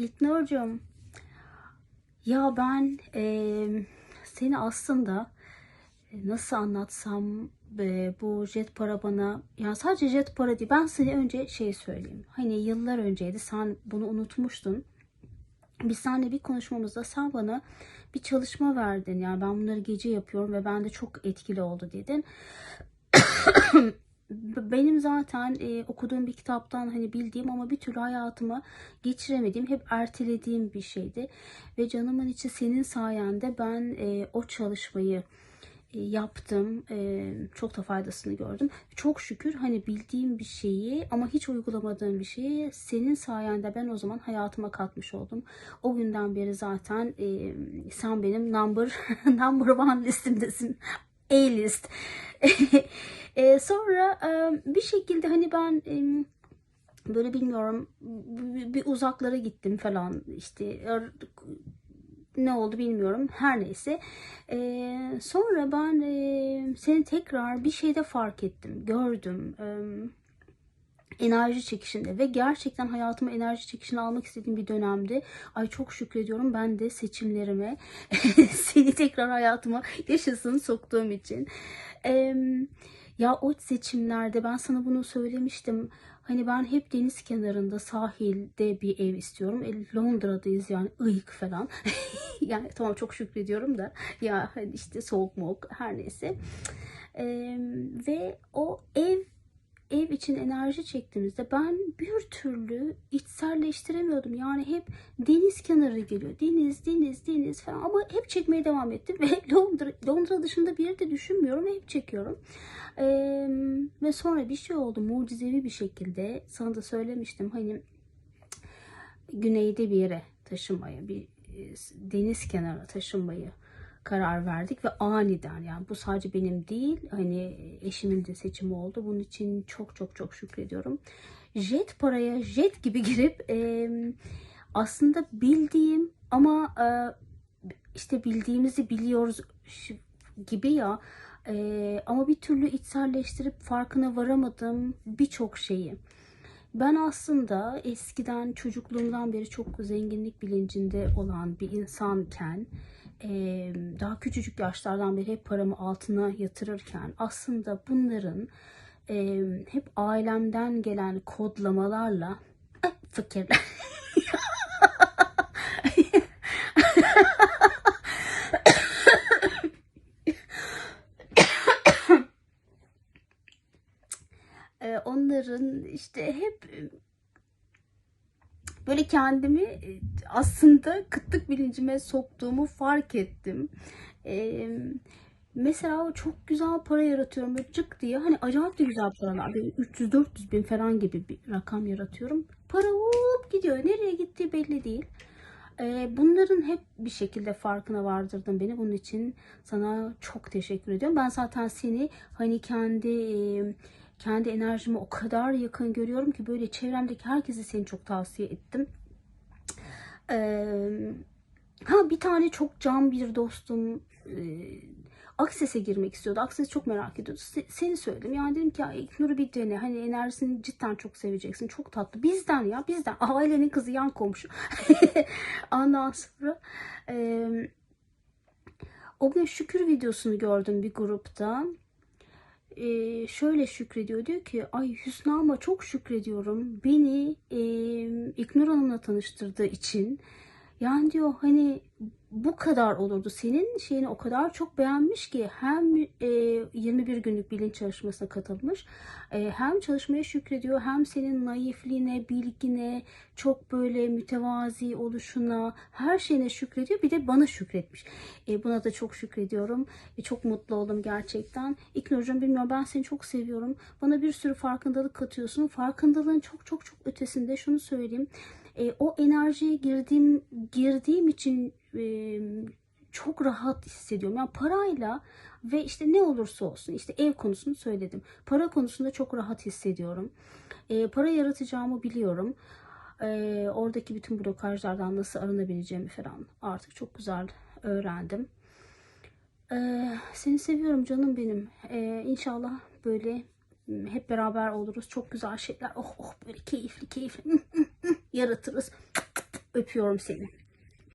İlknur'cum ya ben eee, seni aslında e, nasıl anlatsam e, bu jet para bana ya sadece jet para değil ben seni önce şey söyleyeyim. Hani yıllar önceydi sen bunu unutmuştun. Biz seninle bir konuşmamızda sen bana bir çalışma verdin. Yani ben bunları gece yapıyorum ve bende çok etkili oldu dedin benim zaten e, okuduğum bir kitaptan hani bildiğim ama bir türlü hayatıma geçiremediğim, hep ertelediğim bir şeydi. Ve canımın içi senin sayende ben e, o çalışmayı e, yaptım. E, çok da faydasını gördüm. Çok şükür hani bildiğim bir şeyi ama hiç uygulamadığım bir şeyi senin sayende ben o zaman hayatıma katmış oldum. O günden beri zaten e, sen benim number number one listimdesin. A-list. E, sonra e, bir şekilde hani ben e, böyle bilmiyorum bir, uzaklara gittim falan işte ne oldu bilmiyorum her neyse E, sonra ben e, seni tekrar bir şeyde fark ettim gördüm E, enerji çekişinde ve gerçekten hayatıma enerji çekişini almak istediğim bir dönemde ay çok şükrediyorum ben de seçimlerime seni tekrar hayatıma yaşasın soktuğum için. Eee, ya o seçimlerde ben sana bunu söylemiştim. Hani ben hep deniz kenarında sahilde bir ev istiyorum. E, Londra'dayız yani ıyık falan. yani tamam çok şükrediyorum da ya hani işte soğuk moğuk her neyse. Eee, ve o ev ev için enerji çektiğimizde ben bir türlü içselleştiremiyordum. Yani hep deniz kenarı geliyor. Deniz, deniz, deniz falan ama hep çekmeye devam ettim ve Londra, Londra dışında bir yerde düşünmüyorum hep çekiyorum. Ee, ve sonra bir şey oldu mucizevi bir şekilde sana da söylemiştim hani güneyde bir yere taşınmaya bir e, deniz kenarına taşınmayı karar verdik ve aniden yani bu sadece benim değil hani eşimin de seçimi oldu. Bunun için çok çok çok şükrediyorum. Jet paraya jet gibi girip e, aslında bildiğim ama e, işte bildiğimizi biliyoruz gibi ya e, ama bir türlü içselleştirip farkına varamadım birçok şeyi. Ben aslında eskiden çocukluğumdan beri çok zenginlik bilincinde olan bir insanken daha küçücük yaşlardan beri hep paramı altına yatırırken aslında bunların hep ailemden gelen kodlamalarla fakirler. Onların işte hep böyle kendimi e, aslında kıtlık bilincime soktuğumu fark ettim. Ee, mesela çok güzel para yaratıyorum böyle cık diye hani acayip de güzel paralar böyle 300-400 bin falan gibi bir rakam yaratıyorum. Para hop gidiyor nereye gittiği belli değil. Ee, bunların hep bir şekilde farkına vardırdın beni. Bunun için sana çok teşekkür ediyorum. Ben zaten seni hani kendi e, kendi enerjime o kadar yakın görüyorum ki böyle çevremdeki herkese seni çok tavsiye ettim. Ee, ha bir tane çok can bir dostum e, Akses'e girmek istiyordu. Akses çok merak ediyordu. Se- seni söyledim. Yani dedim ki ya İlknur'u bir dene. Hani enerjisini cidden çok seveceksin. Çok tatlı. Bizden ya bizden. Ailenin kızı yan komşu. Ondan sonra e, o gün şükür videosunu gördüm bir grupta. Ee, şöyle şükrediyor. Diyor ki ay Hüsnü ama çok şükrediyorum. Beni e, İknur Hanım'la tanıştırdığı için yani diyor hani bu kadar olurdu. Senin şeyini o kadar çok beğenmiş ki hem e, 21 günlük bilinç çalışmasına katılmış e, hem çalışmaya şükrediyor hem senin naifliğine bilgine çok böyle mütevazi oluşuna her şeyine şükrediyor. Bir de bana şükretmiş. E, buna da çok şükrediyorum. E, çok mutlu oldum gerçekten. İknur'cum bilmiyorum ben seni çok seviyorum. Bana bir sürü farkındalık katıyorsun. Farkındalığın çok çok çok ötesinde. Şunu söyleyeyim e, o enerjiye girdiğim girdiğim için e, çok rahat hissediyorum. Yani parayla ve işte ne olursa olsun işte ev konusunu söyledim. Para konusunda çok rahat hissediyorum. E, para yaratacağımı biliyorum. E, oradaki bütün blokajlardan nasıl arınabileceğimi falan artık çok güzel öğrendim. E, seni seviyorum canım benim. E, inşallah böyle hep beraber oluruz. Çok güzel şeyler. Oh oh böyle keyifli keyifli yaratırız. Öpüyorum seni.